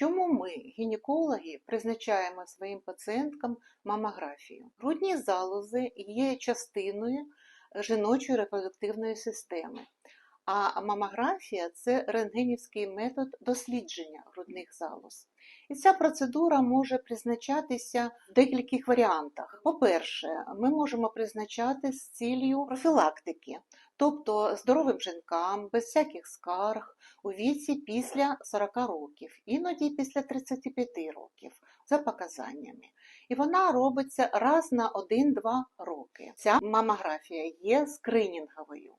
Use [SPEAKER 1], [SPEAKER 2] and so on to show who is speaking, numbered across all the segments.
[SPEAKER 1] Чому ми, гінекологи, призначаємо своїм пацієнткам мамографію? Грудні залози є частиною жіночої репродуктивної системи. А мамографія це рентгенівський метод дослідження грудних залоз. І ця процедура може призначатися в декількох варіантах. По-перше, ми можемо призначати з цілею профілактики, тобто здоровим жінкам, без всяких скарг, у віці після 40 років, іноді після 35 років, за показаннями. І вона робиться раз на 1-2 роки. Ця мамографія є скринінговою.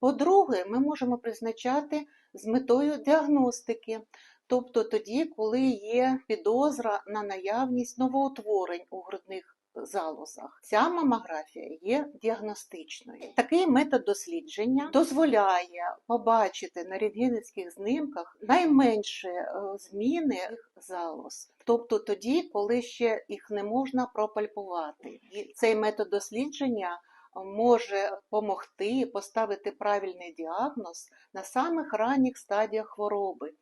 [SPEAKER 1] По-друге, ми можемо призначати з метою діагностики, тобто тоді, коли є підозра на наявність новоутворень у грудних залозах. Ця мамографія є діагностичною. Такий метод дослідження дозволяє побачити на рентгенівських знімках найменші е, зміни залоз, тобто тоді, коли ще їх не можна пропальпувати. І цей метод дослідження може допомогти поставити правильний діагноз на самих ранніх стадіях хвороби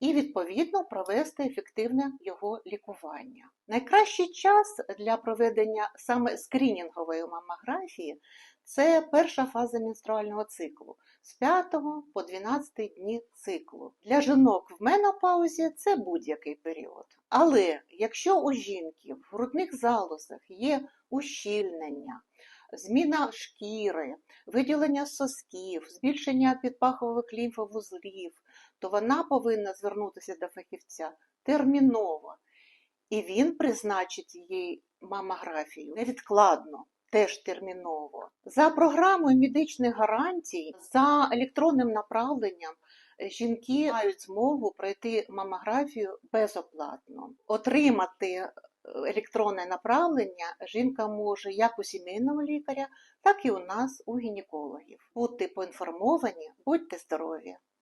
[SPEAKER 1] і, відповідно, провести ефективне його лікування. Найкращий час для проведення саме скринінгової мамографії це перша фаза менструального циклу з 5 по 12 дні циклу. Для жінок в менопаузі це будь-який період. Але якщо у жінки в грудних залозах є ущільнення, зміна шкіри, виділення сосків, збільшення підпахових лімфовузлів, то вона повинна звернутися до фахівця терміново. І він призначить їй мамографію невідкладно, теж терміново. За програмою медичних гарантій, за електронним направленням жінки мають змогу пройти мамографію безоплатно, отримати електронне направлення жінка може як у сімейного лікаря, так і у нас у гінекологів. Будьте поінформовані, будьте здорові!